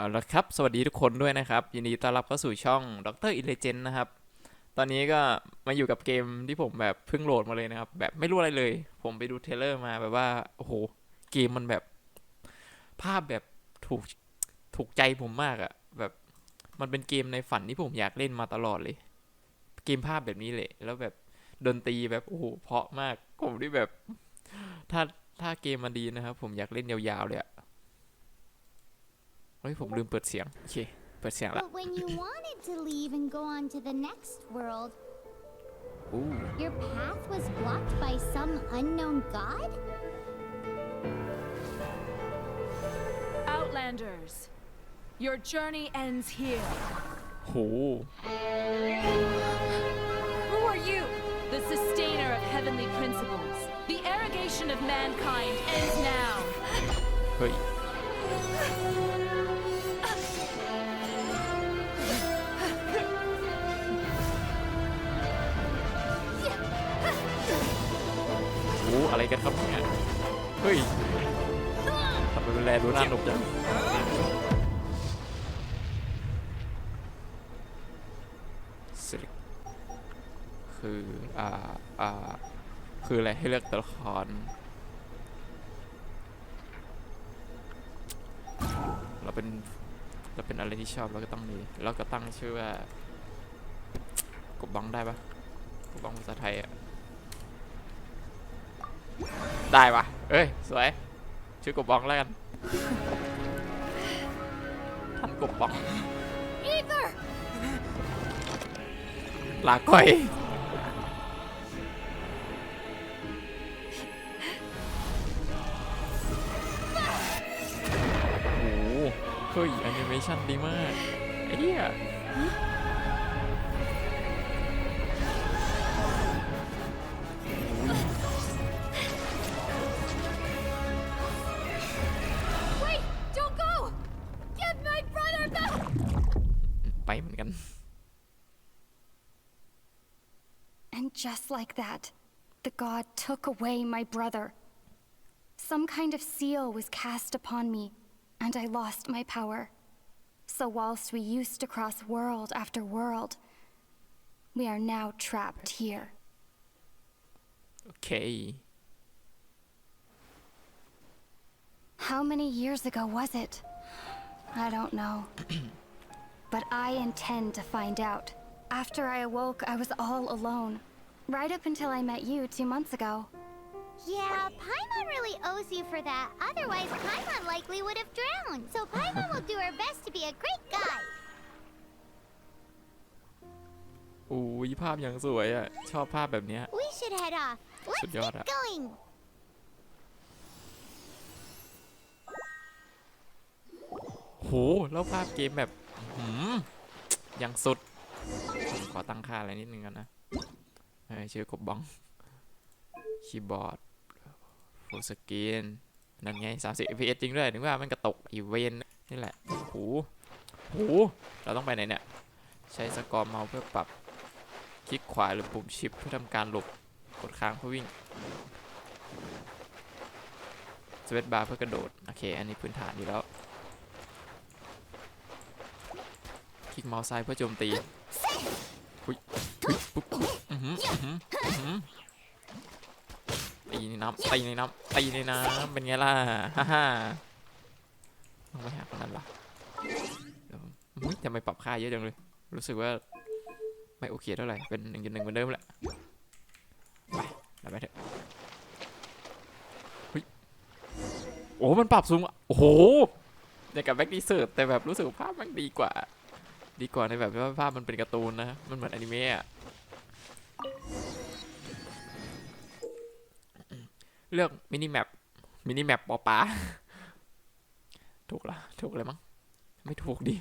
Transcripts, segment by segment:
เอาละครับ สวัสดีทุกคนด้วยนะครับ ยินดีต้อนรับเข้าสู่ช่องดรอินเลเจนนะครับ ตอนนี้ก็มาอยู่กับเกมที่ผมแบบเพิ่งโหลดมาเลยนะครับ แบบไม่รู้อะไรเลย ผมไปดูเทเลอร์มาแบบว่า โอ้โห เกมมันแบบ ภาพแบบถูก ถูกใจผมมากอะแบบมันเป็นเกมในฝันที่ผมอยากเล่นมาตลอดเลย เกมภาพแบบนี้เลย แล้วแบบดนตรีแบบโอ้โห เพาะมาก ผมที่แบบ ถ้าถ้าเกมมันดีนะครับ ผมอยากเล่นยาวๆเลยอะ ฮ้ยผมลืมเปิดเสียง โอเค เปิดเสียงละ But when you wanted to leave and go on to the next world, อู้ your path was blocked by some unknown god? Outlanders, your journey ends here. โห Who are you? The sustainer of heavenly principles. The arrogation of mankind ends now. เฮ้ย อ้อะไรกันครับเนี่ย เฮ้ยทำไมเป็นแลดูน่าหนุกจังสิริคือ อ่า อ่า คืออะไรให้เลือกตัวละคร เราเป็น เราเป็นอะไรที่ชอบเราก็ต้องมีเราก็ตั้งชื่อว่า กบบังได้ปะกบบังภาษาไทยอะ ได้ปะเอ้ย สวยชื่อกบบังแล้วกันท่านกบบังลาก่อยโอ้โหเฮ้ยแอนิเมชันดีมากไอ้เหี้ย ไปเหมือนกัน And just like that, the god took away my brother. Some kind of seal was cast upon me, and I lost my power. So, whilst we used to cross world after world, we are now trapped here. โอเค How many years ago was it? I don't know. but I intend to find out. After I awoke, I was all alone. Right up until I met you two months ago. Yeah, Paimon really owes you for that. Otherwise, Paimon likely would have drowned. So Paimon will do her best to be a great guide. โอ้ยภาพอย่างสวยอ่ะ ชอบภาพแบบเนี้ย We should head off. Let's Should yard get up. going. โห แล้วภาพเกมแบบหืมอ ย่างสุด ขอตั้งค่าอะไรนิดนึงกันนะเชื่อกบบอง คีย์บอร์ดฟูลสกรีนนั่นไง 30 fps จริงด้วย ถึงว่ามันกระตกอีเวนนี่แหละโหโหเราต้องไปไหนเนี่ย ใช้สกอร์เมาส์เพื่อปรับ คลิกขวาหรือปุ่มชิปเพื่อทำการหลบ กดค้างเพื่อวิ่งสเวตบาร์เพื่อกระโดด โอเค อันนี้พื้นฐานอยู่แล้ว ค ลิกเมาส์ซ้ายเพื่อโจมตีอุ้ยอุ๊ยปุ๊บอื้อหืออื้อหือตีในน้ำตีในน้ำตีในน้ำเป็นไงล่ะฮ่าฮ่าต้องไปหาคนนั้นล่ะเดี๋ยวอุ๊ยทำไมปรับค่าเยอะจังเลย รู้สึกว่าไม่โอเคเท่าไหร่ เป็นหนึ่งจุดหนึ่งเหมือนเดิมแหละ ไปเราไปเถอะโอ้ มันปรับสูง โอ้โหอย่างกับแบ็กดีเซิร์แต่แบบรู้สึกภาพมันดีกว่า ดีกว่าในแบบที่ว่าภาพมันเป็นการ์ตูนนะ มันเหมือนอนิเมะเลือกมินิแมปมินิแมปปอปาถูกละถูกเลยมั้ง ไม่ถูกดิ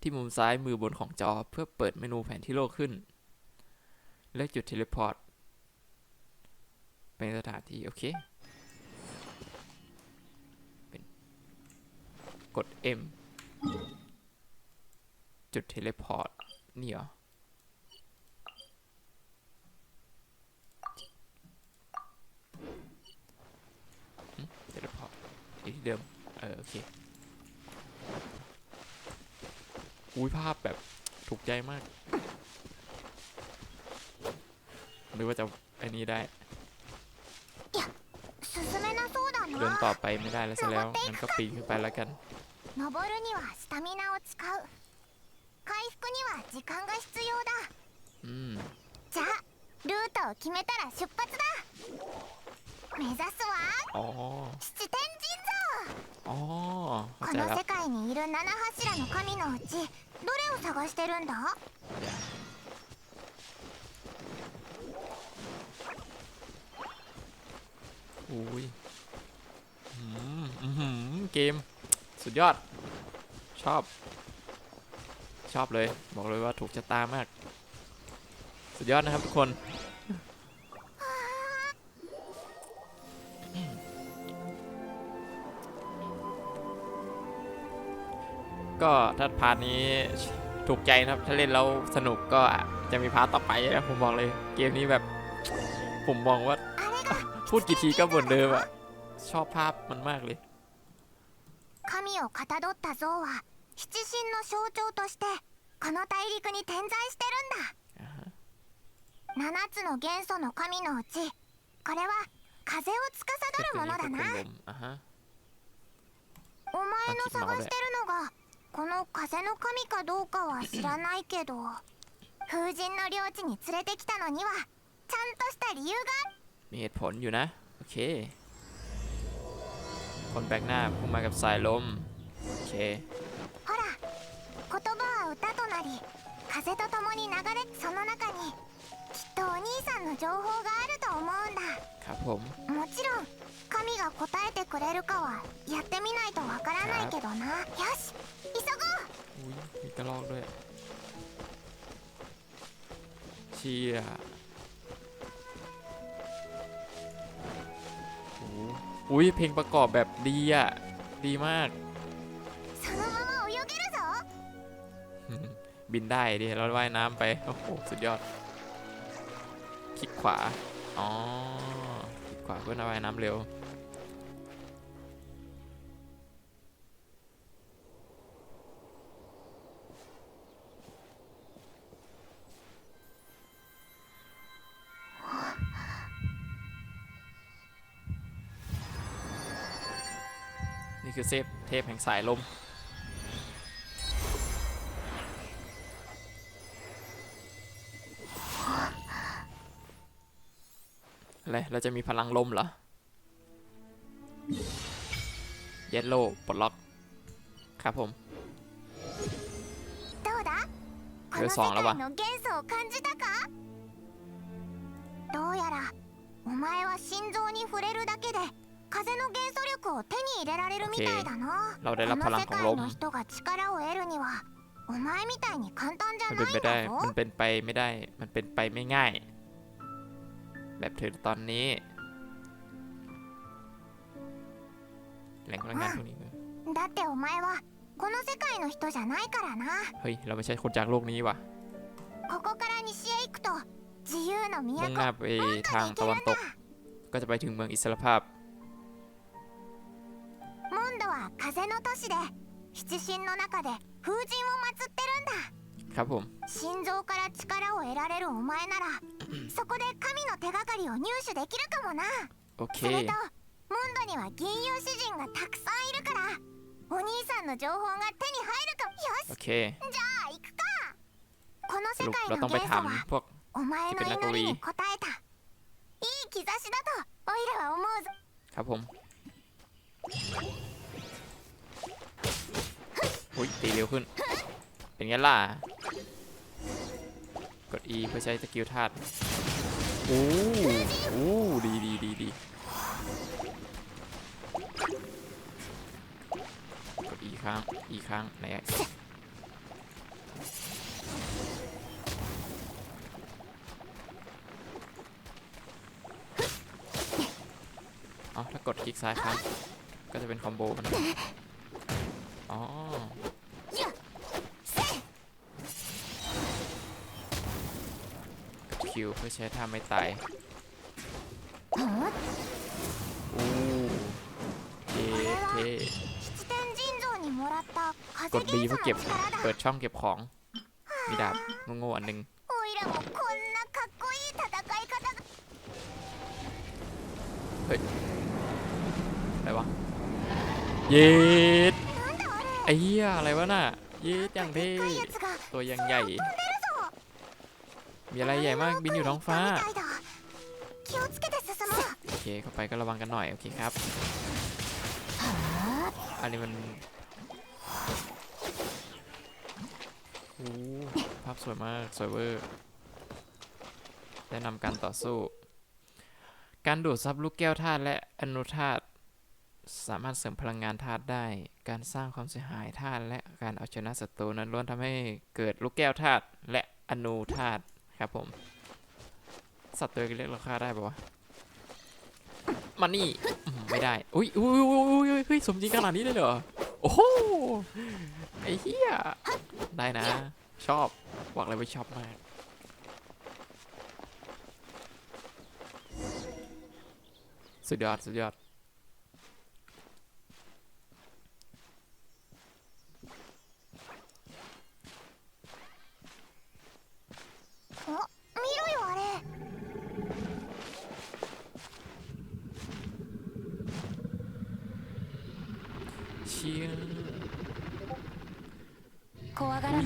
ที่มุมซ้ายมือบนของจอเพื่อเปิดเมนูแผนที่โลกขึ้น เลือกจุดเทเลพอร์ต เป็นสถานที่ โอเคเป็นกด M จุดเทเลพอร์ต นี่เหรอ เทเลพอร์ตอีกเดิม เออ โอเค อุ้ยภาพแบบถูกใจมากหรือว่าจะอันนี้ได้เดินต่อไปไม่ได้แล้วซะแล้วงั้นก็ปีนขึ้นไปแล้วกัน 登るにはスタミナを使う回復には時間が必要だ อืม じゃあルートを決めたら出発だ目指すは อ๋อ 七天神 อ๋อ 像 เข้า こ ใจ の แล้ว 世界にいる七柱の神のうちどれを探してるんだ อุ้ยอืมอื้อหือเกม สุดยอด ชอบ ชอบเลย บอกเลยว่าถูกชะตามาก สุดยอดนะครับทุกคน ก็ถ้าพาร์ทนี้ถูกใจนะครับ ถ้าเล่นแล้วสนุกก็จะมีพาร์ทต่อไปนะผมบอกเลยเกมนี้แบบ ผมมองว่า พูดกี่ทีก็เหมือนเดิมอะชอบภาพมันมากเลย 神をかたどった像は七神の象徴としてこの大陸に点在してるんだอ่าฮะ7つの元素の神のうちこれは風を司 เพชร る ตัว もの นี้ だ เป็น な ลมอ่ะฮะ お前の探してるのがこの風の神かどうかは知らないけど風神の領地に連れてきたのにはちゃんとした理由がある มีเหตุผลอยู่นะ โอเค คนแปลกหน้าพุ่งมากับสายลม โอเค ほら言葉は歌となり風と共に流れその中にきっとお兄さんの情報があると思うんだ ครับผม もちろん神が答えてくれるかはやってみないとわからないけどなよし急ごう อุ้ยมีกระรอกด้วย เชีย อุ้ยเพลงประกอบแบบดีอะ ดีมาก บินได้ดิเราว่ายน้ำไป โอ้โห สุดยอด คลิกขวา อ๋อ คลิกขวาเพื่อนว่ายน้ำเร็ว คือเซฟเทพแห่งสายลม อะไร เราจะมีพลังลมเหรอ เยลโล่ปลดล็อก ครับผม どうだここれの世そうなのば界の元素を感じたかどうやらお前は心臓に触れるだけで 風の元素力を手に入れられるみたいだなเราได้ こ รับพลั の ง 世 ของ 界 ลม の人が力を得るにはお前みたいに簡単じゃ มัน な เป็น い ไป ん ได้ だ มัน ぞ เป็นไปไม่ได้ มันเป็นไปไม่ง่าย แบบเธอตอนนี้ แหล่งพลังงานพวกนี้เลย だってお前はこの世界の人じゃないからな เฮ้ย เราไม่ใช่คนจากโลกนี้ว่ะ ここから西へ行くと自由の มุ่ง 都 หน้าไปทาง に行 ตะ け วัน るん ต だ ก ก็จะไปถึงเมืองอิสรภาพ 風の都市で七神の中で風神を祀ってるんだ ครับผม 心臓から力を得られるお前ならそこで神の手がかりを入手できるかもな โอเค それとモンドには銀融詩人がたくさんいるからお兄さんの情報が手に入るかもよ โอ し เค じゃあ行くかこの ส 世 รุป 界 เรา の ต้องไป 元素 ถาม は พวก お前のてか祈りに応えたいい兆しだとオイラは思うぞ ครับผม อุ้ยตีเร็วขึ้น เป็นไงล่ะ กด E เพื่อใช้สกิลธาตุโอ้โอ้ดีดีดีดีกด E ค้าง E ค้างไหนอะอ๋อถ้ากดคลิกซ้ายค้งก็จะเป็นคอมโบมัน คิวเพื่อใช้ท่าไม่ตายอ้เท่เท่กดบีเพื่อเก็บ เปิดช่องเก็บของ มีดาบโง่อันหนึ่งเฮ้ยอะไรวะยีด ไอ้เหี้ยอะไรวะน่ะยีดอย่างเท่ตัวยังใหญ่ มีอะไรใหญ่มากบินอยู่ท้องฟ้า โอเคเข้าไปก็ระวังกันหน่อย โอเคครับ อันนี้มันโอ้ภาพสวยมาก สวยเวอร์ได้นำการต่อสู้ การดูดซับลูกแก้วธาตุและอนุธาตุ สามารถเสริมพลังงานธาตุได้ การสร้างความเสียหายธาตุและการเอาชนะศัตรูนั้นล้วนทำให้เกิดลูกแก้วธาตุและอนุธาตุครับผม สัตว์ตัวเล็กเราฆ่าได้ปะวะมานี่ไม่ได้อุ้ยอุ้ยอุ้ยอุ้ยอุ้ยเฮ้ยสมจริงขนาดนี้เลยเหรอ โอ้โห ไอ้เหี้ย ได้นะ ชอบ บอกเลยว่าชอบมาก สุดยอด สุดยอด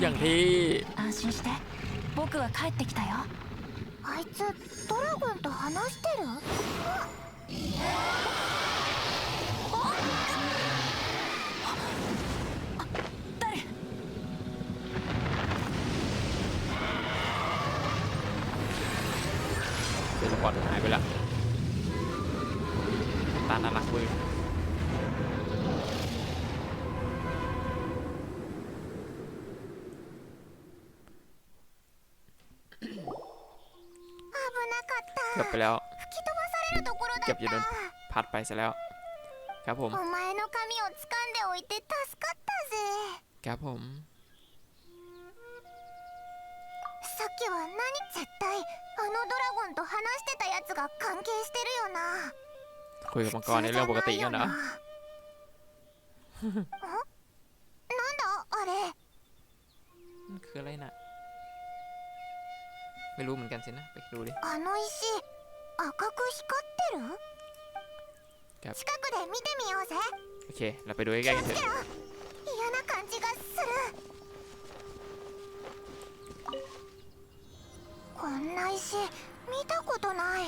อู้ ない อย่าง で เท่ 安心して僕は帰ってきたよあいつドラゴンと話してる誰 เดลพอร์ตหายไปแล้วตาน่ารักเว้ เกือบจะโดน た พัดไปซะแล้ว ครับผม お前の髪を掴んでおいて助かったぜ ครับผม さっきは何絶対あのドラゴンと話してたやつが関係してるよな คุยกับมังกรในเรื่องปกติกันเหรอ んなんだあれ มันคืออะไรน่ะ ไม่รู้เหมือนกันสินะ ไปดูดิ あの石赤く光っ てるครับ 近くで見てみようぜ โอเค เราไปดูใกล้ๆกันเถอะ 嫌な感じがするこんな石見たことない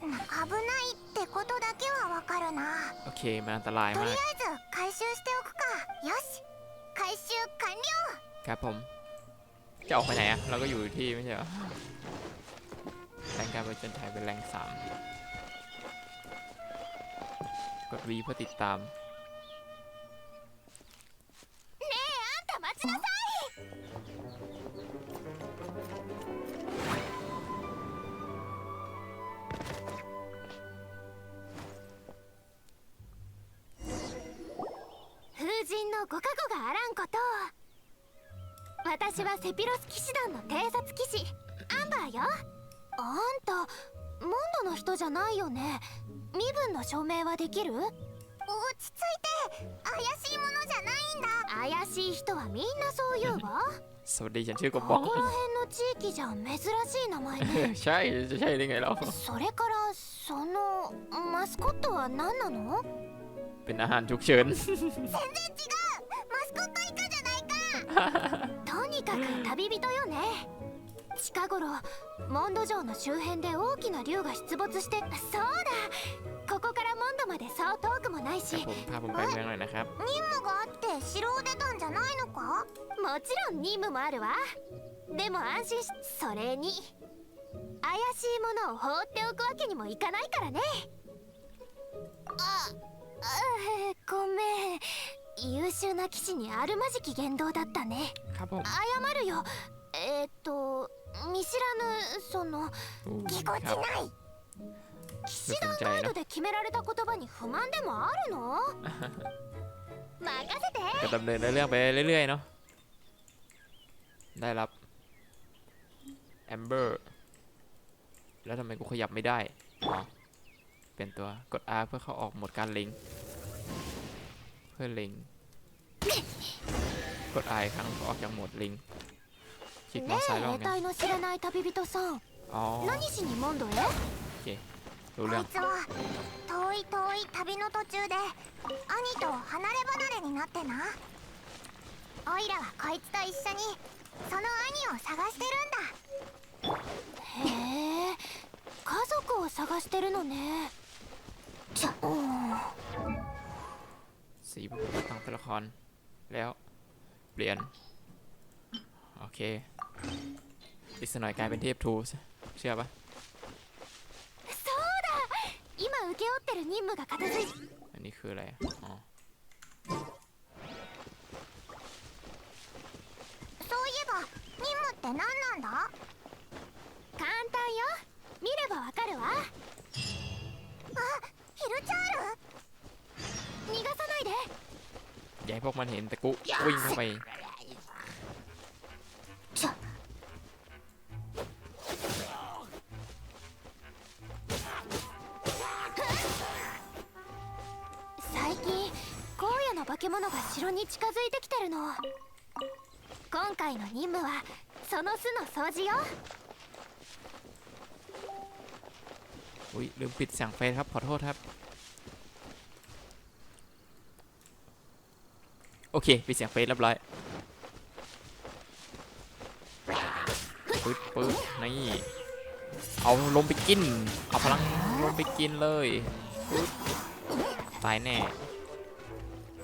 危ないってことだけはわかるな โอเค มันอันตราย とり มา あえก ず回収しておくかよし回収完了 ครับผม จะออกไปไหนอะเราก็อยู่ที่ไม่ใช่เหรอ แรงการประจนภัยเป็นแรงสาม กด V เพื่อติดตาม ねえあんた待ちなさい風神のご加護があらんこと私はセピロス騎士団の偵察騎士アンバーよあんたモンドの人じゃないよね 身分の証明はできる落ち着いて怪しいものじゃないんだ怪しい人はみんなそう言うわ สวัสดีฉันชื่อก こ บ こ บอก ら辺の地域じゃ珍しい名前ね ใช่ จะใช่ได้ไงเรา それからそのマスコットは何なの เป็นอาหารฉุกเฉิน 全然違うマスコットイカじゃないかとにかく旅人よね近頃モンド城の周辺で大きな竜が出没してそうだ ここからモンドまでそう遠くもないし ครับผมพาผมไปเมืองหน่อยนะครับ 任務があって城を出たんじゃないのかもちろん任務もあるわでも安心しそれに怪しいものを放っておくわけにもいかないからねああごめん優秀な騎士にあるまじき言動だったね ครับผม 謝るよえー、っと見知らぬその อู้ ぎこち ครับ ない 騎士団 ไม่สนใจ ガイ เน ド อะ で決められた言葉に不満でもあるの任せて ก็ดำเนินเรื่องไปเรื่อยๆเนาะ ได้รับ แอมเบอร์ แล้วทำไมกูขยับไม่ได้อ๋อเป็นตัว กด R เพื่อเข้าออกโหมดการเล็ง เพื่อเล็ง กดไอครั้งออกจากโหมดลิงคลิก ね เมาส์ซ้าย え ลอง 霊 เนี่ย 体の知らない旅人さん อ๋อ 何しにモンドへ โอเค รู้ こ เรื่อง いつは遠い遠い旅の途中で兄と離れ離れになってなオイラはこいつと一緒にその兄を探してるんだへえ家族を探してるのねちゃうん สีผมตั้งตัวละครแล้ว เปลี่ยน โอเคอีกสักหน่อยกลายเป็นเทพทูเชื่อปะ 請け負ってる任務が片付い อันนี้คืออะไรอะอ๋อ そういえば任務って何なんだ簡単よ見ればわかるわあヒルチャール逃がさないで อย่าให้พวกมันเห็นแต่กูวิ่งเข้าไป 化け物が城に近づいてきてるの今回の任務はその巣の掃除よ อุ้ยลืมปิดเสียงเฟซครับ ขอโทษครับ โอเค ปิดเสียงเฟซเรียบร้อยปึ๊บปึ๊บนี่ เอาลมไปกิน เอาพลังลมไปกินเลยปึ๊บตายแน่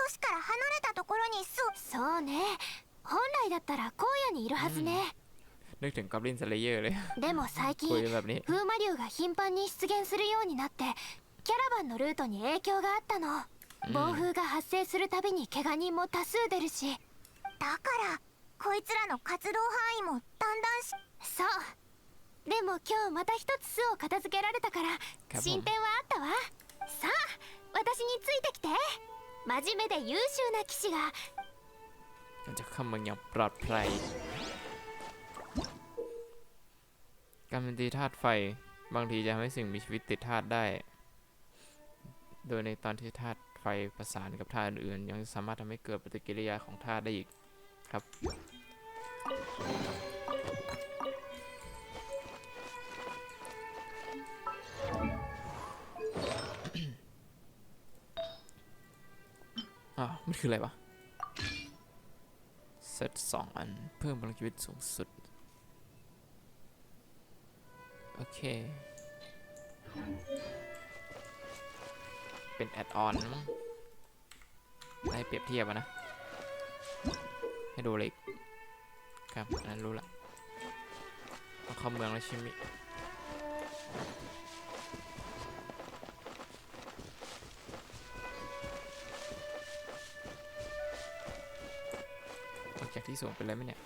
都市から離れたところに巣をそうね本来だったら荒野にいるはずね、 นึกถึงกอบลินสเลเยอร์เลย でも最近 คุยแบบนี้ 風魔竜が頻繁に出現するようになってキャラバンのルートに影響があったのうん暴風が発生するたびに怪我人も多数出るしだからこいつらの活動範囲もだんだんしそうでも今日また一つ巣を片付けられたからครับผม 進展はあったわさあ私についてきて 真面目で優秀な騎士が มันจะเข้าเมืองอย่างปลอดภัย การเป็นตีธาตุไฟ บางทีจะทำให้สิ่งมีชีวิตติดธาตุได้ โดยในตอนที่ธาตุไฟประสานกับธาตุอื่นๆยังสามารถทำให้เกิดปฏิกิริยาของธาตุได้อีกครับ อ่าวมันคืออะไรวะเซตสองอันเพิ่มพลังชีวิตสูงสุด โอเค เป็นแอดออนมั้งให้เปรียบเทียบนะ ให้ดูเลยอีกครับอันนั้นรู้ละเข้าเมืองแล้วใช่ไหม จากที่สูงไปเลยไหมเนี่ย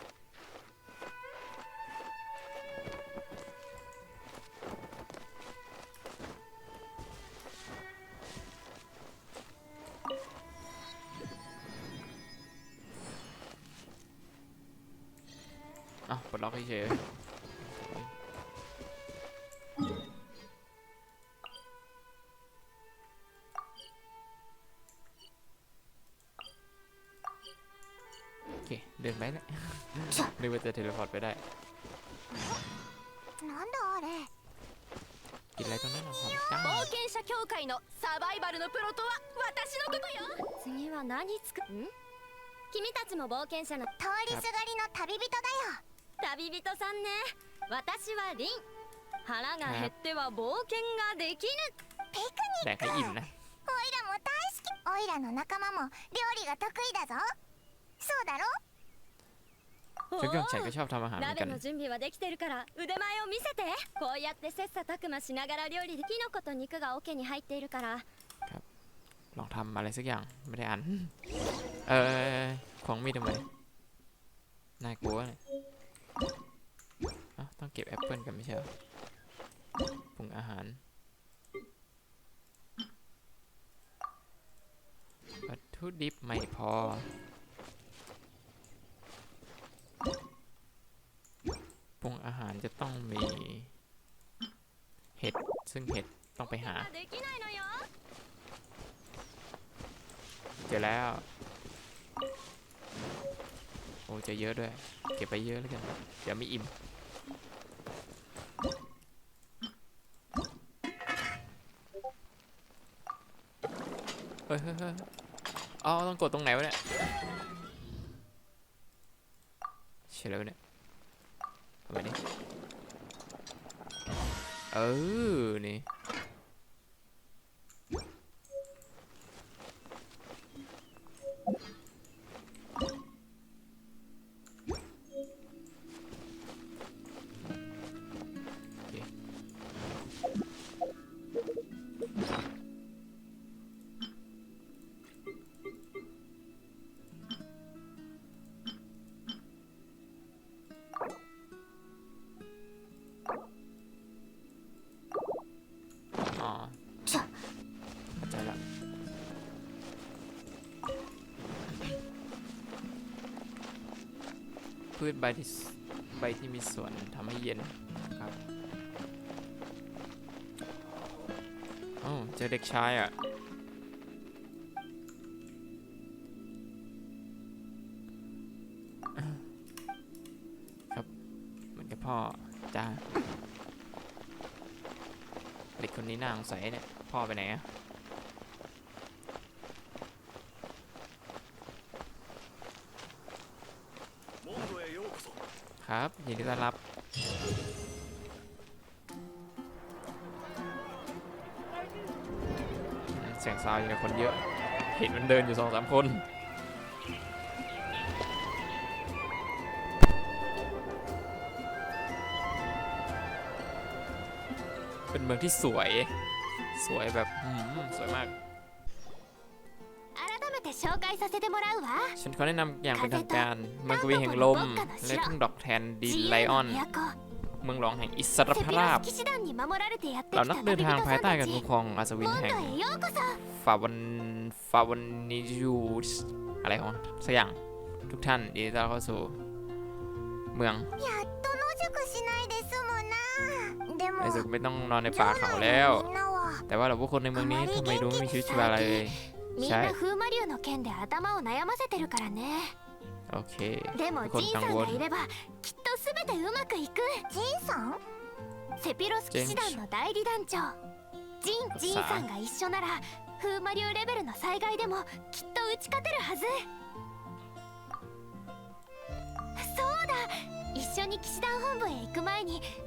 เดินไปแล้ว นึกว่าจะเทเลพอร์ตไปได้ なんだあれ กินอะไรตรงนั้นหรอครับจัง 冒険者協会のサバイバルのプロとは私のことよ次は何つくん君たちも冒険者の通りすがりの旅人だよ旅人さんね私はリン腹が減っては冒険ができぬピク แดกให้อิ่มนะ オイラも大好きオイラの仲間も料理が得意だぞそうだろ ชุดเครื่องฉันก็ชอบทำอาหารเหมือนกั 鍋 น の準備はできてるから腕前を見せてこうやって切磋琢磨しながら料理でキノコと肉が桶に入っているから ลองทำอะไรสักอย่าง ไม่ได้อ่าน เออของมีดทำไม น่ากลัวเนี่ยอ่ะต้องเก็บแอปเปิลกันไม่ใช่เหรอปรุงอาหาร วัตถุดิบไม่พอ รุงอาหารจะต้องมีเห็ด ซึ่งเห็ดต้องไปหา เจอแล้ว โอ้จะเยอะด้วย เก็บไปเยอะแล้วกันจะไม่อิ่มเฮ้ยเอาต้องกดตรงไหนวะเนี่ยเฉยแล้วเนี่ย เออ นี่ พืชใบที่ใบที่มีส่วนทำให้เย็นครับอ้าเจอเด็กชายอะ ครับเหมือนกับพ่อจ้าเด็กคนนี้น่าสงสัยเนี่ย พ่อไปไหนอะับยินดีต้อนรับ เสียงซาวอยู่ใคนเยอะ เห็นมันเดินอยู่สองสามคนเป็นเมืองที่สวย สวยแบบสวยมาก 紹介させてもらうわ ฉันขอแนะนำอย่างเป็นทางการเมืองกวีแห่งลม และทุ่งดอกแทนดีไลออน 自由の都 เมืองรองแห่งอิสร セ ภ ピロ ราบ ス騎士団に守られてやってき เรา た นัก 旅 เดิน 人 ทาง さ ภาย ん ใต้ た การ ち ปกครองอัศวิน モン แห่ง ドへようこそ ฟาวันฟาวันนิยูสอะไรของมันสักอย่างทุกท่านยินดีต้อนรับเข้าสู่ เมือง やっと野宿しないで済むなでも ในสุดไม่ต้องนอนในป่าเขาแล้ว みんなは แต่ว่าเราผู้คนในเมืองนี้ทำไมดูไม่มีชีวิตชีวาอะไรเลย みんใช่ な風魔流の件で頭を悩ませてるからね โอเค でもทุกคน ジン กัง さん วล がいればきっと全てうまくいくジンさんセピロス騎士団の代理団長ジン・ジンさんが一緒なら風魔流レベルの災害でもきっと打ち勝てるはずそうだ一緒に騎士団本部へ行く前に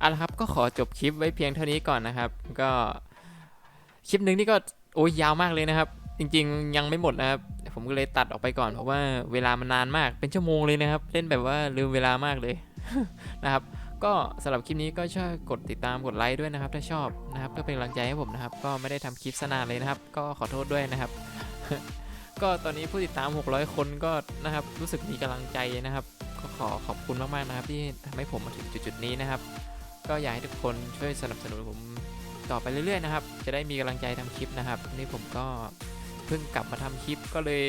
เอาละครับก็ขอจบคลิปไว้เพียงเท่านี้ก่อนนะครับ ก็คลิปหนึ่งนี่ก็โอ้ยยาวมากเลยนะครับ จริงๆ ยังไม่หมดนะครับ ผมก็เลยตัดออกไปก่อนเพราะว่าเวลามันนานมากเป็นชั่วโมงเลยนะครับ เล่นแบบว่าลืมเวลามากเลยนะครับ ก็สำหรับคลิปนี้ก็ช่วยกดติดตามกดไลค์ด้วยนะครับ ถ้าชอบนะครับก็เป็นกำลังใจให้ผมนะครับ ก็ไม่ได้ทำคลิปสนานเลยนะครับ ก็ขอโทษด้วยนะครับ ก็ตอนนี้ผู้ติดตาม 600 คนก็นะครับ รู้สึกมีกำลังใจนะครับ ก็ขอขอบคุณมากๆนะครับ ที่ทำให้ผมมาถึงจุดๆนี้นะครับ ก็อยากให้ทุกคนช่วยสนับสนุนผมต่อไปเรื่อยๆนะครับ จะได้มีกำลังใจทำคลิปนะครับ นี่ผมก็เพิ่งกลับมาทำคลิปก็เลย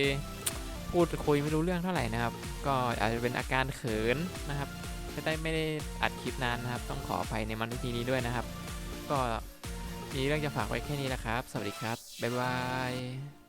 พูดคุยไม่รู้เรื่องเท่าไหร่นะครับ ก็อาจจะเป็นอาการเขินนะครับไม่ได้ไม่ได้อัดคลิปนานนะครับ ต้องขออภัยในมันทีนี้ด้วยนะครับ ก็มีเรื่องจะฝากไว้แค่นี้นะครับ สวัสดีครับ บ๊ายบาย